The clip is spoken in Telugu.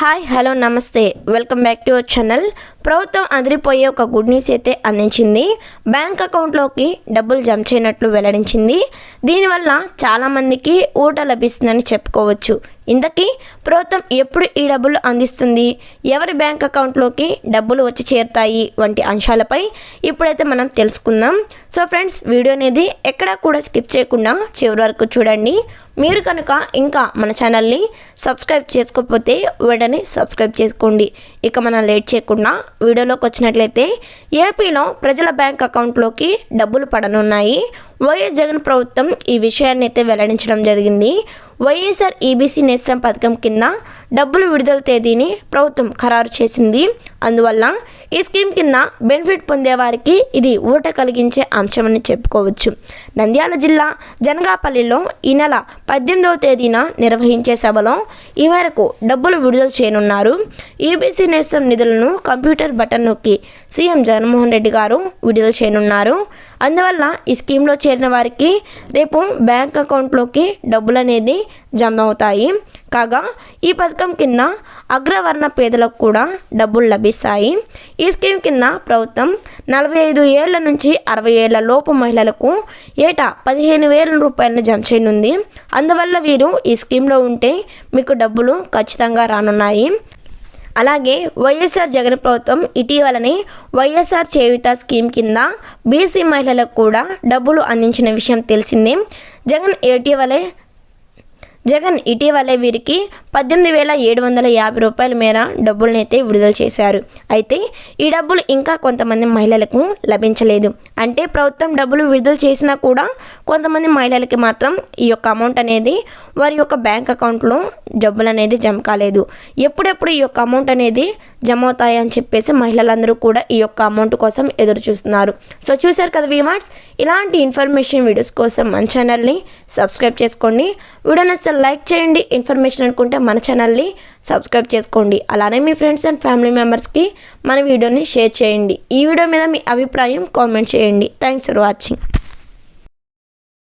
Hi hello namaste. Welcome back to our channel. ప్రభుత్వం అదిరిపోయే ఒక గుడ్ న్యూస్ అయితే అందించింది. బ్యాంక్ అకౌంట్లోకి డబ్బులు జమ చేయనట్లు వెల్లడించింది. దీనివల్ల చాలామందికి ఊట లభిస్తుందని చెప్పుకోవచ్చు. ఇంతకీ ప్రభుత్వం ఎప్పుడు ఈ డబ్బులు అందిస్తుంది? ఎవరి బ్యాంక్ అకౌంట్లోకి డబ్బులు వచ్చి చేరుతాయి? వంటి అంశాలపై ఇప్పుడైతే మనం తెలుసుకుందాం. సో ఫ్రెండ్స్ వీడియో అనేది ఎక్కడా కూడా స్కిప్ చేయకుండా చివరి వరకు చూడండి. మీరు కనుక ఇంకా మన ఛానల్ని సబ్స్క్రైబ్ చేసుకోకపోతే వెంటనే సబ్స్క్రైబ్ చేసుకోండి. ఇక మనం లేట్ చేయకుండా వీడియోలోకి వచ్చినట్లయితే ఏపీలో ప్రజల బ్యాంక్ అకౌంట్లోకి డబ్బులు పడనున్నాయి. వైఎస్ జగన్ ప్రభుత్వం ఈ విషయాన్ని అయితే వెల్లడించడం జరిగింది. వైఎస్ఆర్ ఈబీసీ నేస్తం పథకం కింద డబ్బులు విడుదల తేదీని ప్రభుత్వం ఖరారు చేసింది. అందువల్ల ఈ స్కీమ్ కింద బెనిఫిట్ పొందేవారికి ఇది ఊట కలిగించే అంశమని చెప్పుకోవచ్చు. నంద్యాల జిల్లా జనగాపల్లిలో ఈ నెల పద్దెనిమిదవ తేదీన నిర్వహించే సభలో ఈ మేరకు డబ్బులు విడుదల చేయనున్నారు. ఈబీసీ నేస్తం నిధులను కంప్యూటర్ బటన్ నొక్కి సీఎం జగన్మోహన్ రెడ్డి గారు విడుదల చేయనున్నారు. అందువల్ల ఈ స్కీమ్లో చేరిన వారికి రేపు బ్యాంక్ అకౌంట్లోకి డబ్బులు అనేది జమ అవుతాయి కాగా ఈ పథకం కింద అగ్రవర్ణ పేదలకు కూడా డబ్బులు లభిస్తాయి. ఈ స్కీమ్ కింద ప్రభుత్వం నలభై ఐదు ఏళ్ళ నుంచి అరవై ఏళ్ళ లోపు మహిళలకు ఏటా పదిహేను వేల రూపాయలను జమ చేయనుంది. అందువల్ల వీరు ఈ స్కీమ్లో ఉంటే మీకు డబ్బులు ఖచ్చితంగా రానున్నాయి. అలాగే వైఎస్ఆర్ జగన్ ప్రభుత్వం ఇటీవలనే వైఎస్ఆర్ చేయుత స్కీమ్ కింద బీసీ మహిళలకు కూడా డబ్బులు అందించిన విషయం తెలిసిందే. జగన్ ఇటీవలే జగన్ ఇటీవలే వీరికి పద్దెనిమిది వేల ఏడు వందల యాభై రూపాయల మేర డబ్బులనైతే విడుదల చేశారు. అయితే ఈ డబ్బులు ఇంకా కొంతమంది మహిళలకు లభించలేదు. అంటే ప్రభుత్వం డబ్బులు విడుదల చేసినా కూడా కొంతమంది మహిళలకి మాత్రం ఈ యొక్క అమౌంట్ అనేది వారి యొక్క బ్యాంక్ అకౌంట్లో డబ్బులు అనేది జమ కాలేదు. ఎప్పుడెప్పుడు ఈ యొక్క అమౌంట్ అనేది జమ అవుతాయని చెప్పేసి మహిళలందరూ కూడా ఈ యొక్క అమౌంట్ కోసం ఎదురు చూస్తున్నారు. సో చూసారు కదా వీమార్ట్స్ ఇలాంటి ఇన్ఫర్మేషన్ వీడియోస్ కోసం మన ఛానల్ని సబ్స్క్రైబ్ చేసుకోండి. వీడియో నచ్చితే లైక్ చేయండి ఇన్ఫర్మేషన్ అనుకుంటే మన ఛానల్ని సబ్స్క్రైబ్ చేసుకోండి. అలానే మీ ఫ్రెండ్స్ అండ్ ఫ్యామిలీ మెంబర్స్కి మన వీడియోని షేర్ చేయండి. ఈ వీడియో మీద మీ అభిప్రాయం కామెంట్ చేయండి. Thanks for watching.